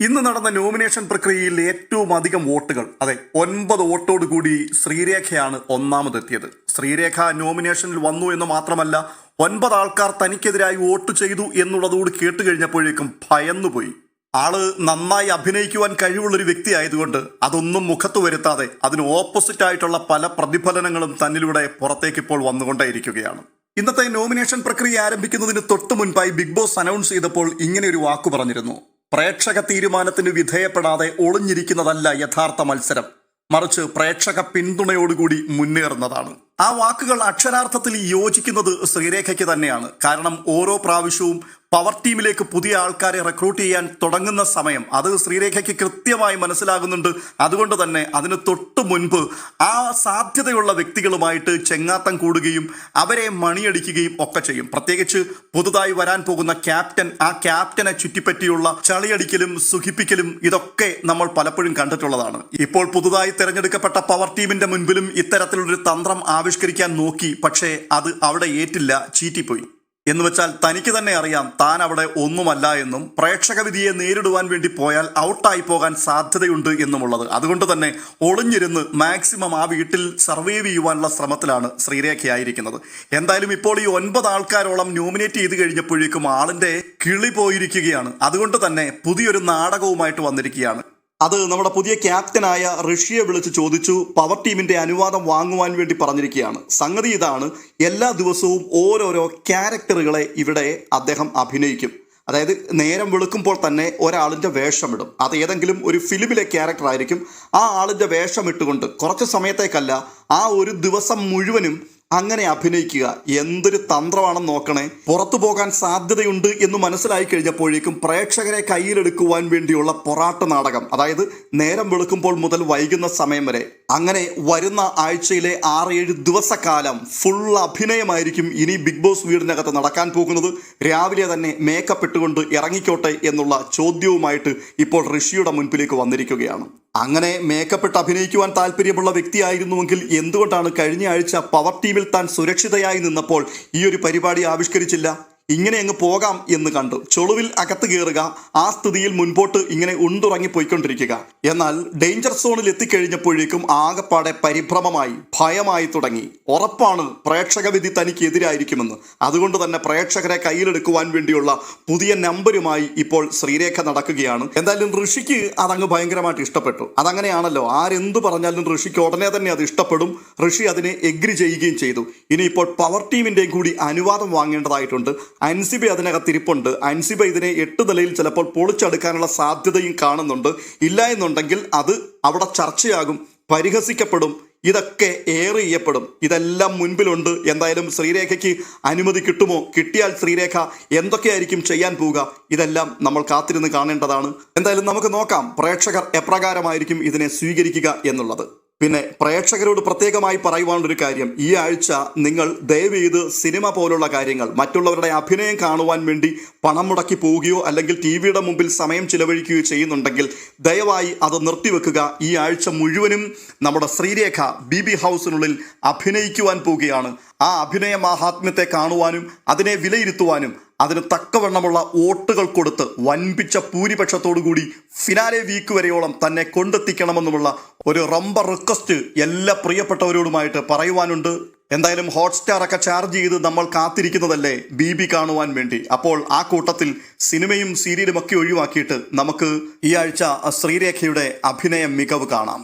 ഇന്ന് നടന്ന നോമിനേഷൻ പ്രക്രിയയിൽ ഏറ്റവും അധികം വോട്ടുകൾ അതെ ഒൻപത് വോട്ടോടുകൂടി ശ്രീരേഖയാണ് ഒന്നാമതെത്തിയത്. ശ്രീരേഖ നോമിനേഷനിൽ വന്നു എന്ന് മാത്രമല്ല ഒൻപത് ആൾക്കാർ തനിക്കെതിരായി വോട്ട് ചെയ്തു എന്നുള്ളതുകൂടി കേട്ട് കഴിഞ്ഞപ്പോഴേക്കും ഭയന്നുപോയി. ആൾ നന്നായി അഭിനയിക്കുവാൻ കഴിവുള്ളൊരു വ്യക്തി ആയതുകൊണ്ട് അതൊന്നും മുഖത്ത് വരുത്താതെ അതിന് ഓപ്പോസിറ്റ് ആയിട്ടുള്ള പല പ്രതിഫലനങ്ങളും തന്നിലൂടെ പുറത്തേക്ക് ഇപ്പോൾ വന്നുകൊണ്ടേയിരിക്കുകയാണ്. ഇന്നത്തെ നോമിനേഷൻ പ്രക്രിയ ആരംഭിക്കുന്നതിന് തൊട്ട് മുൻപായി ബിഗ് ബോസ് അനൗൺസ് ചെയ്തപ്പോൾ ഇങ്ങനെ ഒരു വാക്ക് പറഞ്ഞിരുന്നു. പ്രേക്ഷക തീരുമാനത്തിന് വിധേയപ്പെടാതെ ഒളിഞ്ഞിരിക്കുന്നതല്ല യഥാർത്ഥ മത്സരം. മറിച്ച് പ്രേക്ഷക പിന്തുണയോടുകൂടി മുന്നേറുന്നതാണ്. ആ വാക്കുകൾ അക്ഷരാർത്ഥത്തിൽ യോജിക്കുന്നത് ശ്രീരേഖയ്ക്ക് തന്നെയാണ്. കാരണം ഓരോ പ്രാവശ്യവും പവർ ടീമിലേക്ക് പുതിയ ആൾക്കാരെ റിക്രൂട്ട് ചെയ്യാൻ തുടങ്ങുന്ന സമയം അത് ശ്രീരേഖയ്ക്ക് കൃത്യമായി മനസ്സിലാകുന്നുണ്ട്. അതുകൊണ്ട് തന്നെ അതിന് തൊട്ട് മുൻപ് ആ സാധ്യതയുള്ള വ്യക്തികളുമായിട്ട് ചെങ്ങാത്തം കൂടുകയും അവരെ മണിയടിക്കുകയും ഒക്കെ ചെയ്യും. പ്രത്യേകിച്ച് പുതുതായി വരാൻ പോകുന്ന ക്യാപ്റ്റൻ ആ ക്യാപ്റ്റനെ ചുറ്റിപ്പറ്റിയുള്ള ചളിയടിക്കലും സുഖിപ്പിക്കലും ഇതൊക്കെ നമ്മൾ പലപ്പോഴും കണ്ടിട്ടുള്ളതാണ്. ഇപ്പോൾ പുതുതായി തിരഞ്ഞെടുക്കപ്പെട്ട പവർ ടീമിന്റെ മുൻപിലും ഇത്തരത്തിലൊരു തന്ത്രം ആവിഷ്കരിക്കാൻ നോക്കി. പക്ഷേ അത് അവിടെ ഏറ്റില്ല ചീറ്റിപ്പോയി. എന്ന് വെച്ചാൽ തനിക്ക് തന്നെ അറിയാം താൻ അവിടെ ഒന്നുമല്ല എന്നും പ്രേക്ഷക വിധിയെ നേരിടുവാൻ വേണ്ടി പോയാൽ ഔട്ടായി പോകാൻ സാധ്യതയുണ്ട് എന്നുമുള്ളത്. അതുകൊണ്ട് തന്നെ ഒളിഞ്ഞിരുന്ന് മാക്സിമം ആ വീട്ടിൽ സർവൈവ് ചെയ്യുവാനുള്ള ശ്രമത്തിലാണ് ശ്രീരേഖയായിരിക്കുന്നത്. എന്തായാലും ഇപ്പോൾ ഈ ഒൻപത് ആൾക്കാരോളം നോമിനേറ്റ് ചെയ്ത് കഴിഞ്ഞപ്പോഴേക്കും ആളിന്റെ കിളി പോയിരിക്കുകയാണ്. അതുകൊണ്ട് തന്നെ പുതിയൊരു നാടകവുമായിട്ട് വന്നിരിക്കുകയാണ്. അത് നമ്മുടെ പുതിയ ക്യാപ്റ്റനായ ഋഷിയെ വിളിച്ച് ചോദിച്ചു പവർ ടീമിന്റെ അനുവാദം വാങ്ങുവാൻ വേണ്ടി പറഞ്ഞിരിക്കുകയാണ്. സംഗതി ഇതാണ് എല്ലാ ദിവസവും ഓരോരോ ക്യാരക്ടറുകളെ ഇവിടെ അദ്ദേഹം അഭിനയിക്കും. അതായത് നേരം വെളുക്കുമ്പോൾ തന്നെ ഒരാളിന്റെ വേഷമിടും. അത് ഏതെങ്കിലും ഒരു ഫിലിമിലെ ക്യാരക്ടർ ആയിരിക്കും ആ ആളിന്റെ വേഷം ഇട്ടുകൊണ്ട് കുറച്ച് സമയത്തേക്കല്ല ആ ഒരു ദിവസം മുഴുവനും അങ്ങനെ അഭിനയിക്കുക എന്തൊരു തന്ത്രമാണെന്ന് നോക്കണേ. പുറത്തു പോകാൻ സാധ്യതയുണ്ട് എന്ന് മനസ്സിലായി കഴിഞ്ഞപ്പോഴേക്കും പ്രേക്ഷകരെ കയ്യിലെടുക്കുവാൻ വേണ്ടിയുള്ള പൊറാട്ട് നാടകം അതായത് നേരം വെളുക്കുമ്പോൾ മുതൽ വൈകുന്ന സമയം വരെ അങ്ങനെ വരുന്ന ആഴ്ചയിലെ ആറ് ഏഴ് ദിവസക്കാലം ഫുൾ അഭിനയമായിരിക്കും ഇനി ബിഗ് ബോസ് വീടിനകത്ത് നടക്കാൻ പോകുന്നത്. രാവിലെ തന്നെ മേക്കപ്പ് ഇട്ടുകൊണ്ട് ഇറങ്ങിക്കോട്ടെ എന്നുള്ള ചോദ്യവുമായിട്ട് ഇപ്പോൾ ഋഷിയുടെ മുൻപിലേക്ക് വന്നിരിക്കുകയാണ്. അങ്ങനെ മേക്കപ്പ് ഇട്ട് അഭിനയിക്കുവാൻ താല്പര്യമുള്ള വ്യക്തിയായിരുന്നുവെങ്കിൽ എന്തുകൊണ്ടാണ് കഴിഞ്ഞ ആഴ്ച പവർ ടീമിൽ താൻ സുരക്ഷിതയായി നിന്നപ്പോൾ ഈ ഒരു പരിപാടി ആവിഷ്കരിച്ചില്ല? ഇങ്ങനെ അങ്ങ് പോകാം എന്ന് കണ്ടു. ചൊളുവിൽ അകത്ത് കയറുക ആ സ്ഥിതിയിൽ മുൻപോട്ട് ഇങ്ങനെ ഉണ്ടുറങ്ങി പോയിക്കൊണ്ടിരിക്കുക. എന്നാൽ ഡേഞ്ചർ സോണിൽ എത്തിക്കഴിഞ്ഞപ്പോഴേക്കും ആകപ്പാടെ പരിഭ്രമമായി ഭയമായി തുടങ്ങി. ഉറപ്പാണ് പ്രേക്ഷക വിധി തനിക്ക് എതിരായിരിക്കുമെന്ന്. അതുകൊണ്ട് തന്നെ പ്രേക്ഷകരെ കയ്യിലെടുക്കുവാൻ വേണ്ടിയുള്ള പുതിയ നമ്പരുമായി ഇപ്പോൾ ശ്രീരേഖ നടക്കുകയാണ്. എന്തായാലും ഋഷിക്ക് അതങ്ങ് ഭയങ്കരമായിട്ട് ഇഷ്ടപ്പെട്ടു. അതങ്ങനെയാണല്ലോ ആരെന്ത് പറഞ്ഞാലും ഋഷിക്ക് ഉടനെ തന്നെ അത് ഇഷ്ടപ്പെടും. ഋഷി അതിനെ എഗ്രി ചെയ്യുകയും ചെയ്തു. ഇനിയിപ്പോൾ പവർ ടീമിന്റെയും കൂടി അനുവാദം വാങ്ങേണ്ടതായിട്ടുണ്ട്. അൻസിബ അതിനകത്ത് ഇരിപ്പുണ്ട് അൻസിബ ഇതിനെ എട്ട് നിലയിൽ ചിലപ്പോൾ പൊളിച്ചെടുക്കാനുള്ള സാധ്യതയും കാണുന്നുണ്ട്. ഇല്ല എന്നുണ്ടെങ്കിൽ അത് അവിടെ ചർച്ചയാകും പരിഹസിക്കപ്പെടും ഇതൊക്കെ ഏറെ ചെയ്യപ്പെടും. ഇതെല്ലാം മുൻപിലുണ്ട്. എന്തായാലും ശ്രീരേഖയ്ക്ക് അനുമതി കിട്ടുമോ? കിട്ടിയാൽ ശ്രീരേഖ എന്തൊക്കെയായിരിക്കും ചെയ്യാൻ പോവുക? ഇതെല്ലാം നമ്മൾ കാത്തിരുന്ന് കാണേണ്ടതാണ്. എന്തായാലും നമുക്ക് നോക്കാം. പ്രേക്ഷകർ എപ്രകാരമായിരിക്കും ഇതിനെ സ്വീകരിക്കുക എന്നുള്ളത്. പിന്നെ പ്രേക്ഷകരോട് പ്രത്യേകമായി പറയുവാനുള്ളൊരു കാര്യം. ഈ ആഴ്ച നിങ്ങൾ ദയവ് ചെയ്ത് സിനിമ പോലുള്ള കാര്യങ്ങൾ മറ്റുള്ളവരുടെ അഭിനയം കാണുവാൻ വേണ്ടി പണം മുടക്കി പോവുകയോ അല്ലെങ്കിൽ ടി വിയുടെ മുമ്പിൽ സമയം ചിലവഴിക്കുകയോ ചെയ്യുന്നുണ്ടെങ്കിൽ ദയവായി അത് നിർത്തിവെക്കുക. ഈ ആഴ്ച മുഴുവനും നമ്മുടെ ശ്രീരേഖ ബി ബി ഹൗസിനുള്ളിൽ അഭിനയിക്കുവാൻ പോവുകയാണ്. ആ അഭിനയ മാഹാത്മ്യത്തെ കാണുവാനും അതിനെ വിലയിരുത്തുവാനും അതിന് തക്കവണ്ണമുള്ള വോട്ടുകൾ കൊടുത്ത് വൻപിച്ച ഭൂരിപക്ഷത്തോടുകൂടി ഫിനാലെ വീക്ക് വരെയോളം തന്നെ കൊണ്ടെത്തിക്കണമെന്നുമുള്ള ഒരു റംബർ റിക്വസ്റ്റ് എല്ലാ പ്രിയപ്പെട്ടവരോടുമായിട്ട് പറയുവാനുണ്ട്. എന്തായാലും ഹോട്ട്സ്റ്റാർ ഒക്കെ ചാർജ് ചെയ്ത് നമ്മൾ കാത്തിരിക്കുന്നതല്ലേ ബി ബി കാണുവാൻ വേണ്ടി. അപ്പോൾ ആ കൂട്ടത്തിൽ സിനിമയും സീരിയലും ഒക്കെ ഒഴിവാക്കിയിട്ട് നമുക്ക് ഈ ആഴ്ച ശ്രീരേഖയുടെ അഭിനയ മികവ് കാണാം.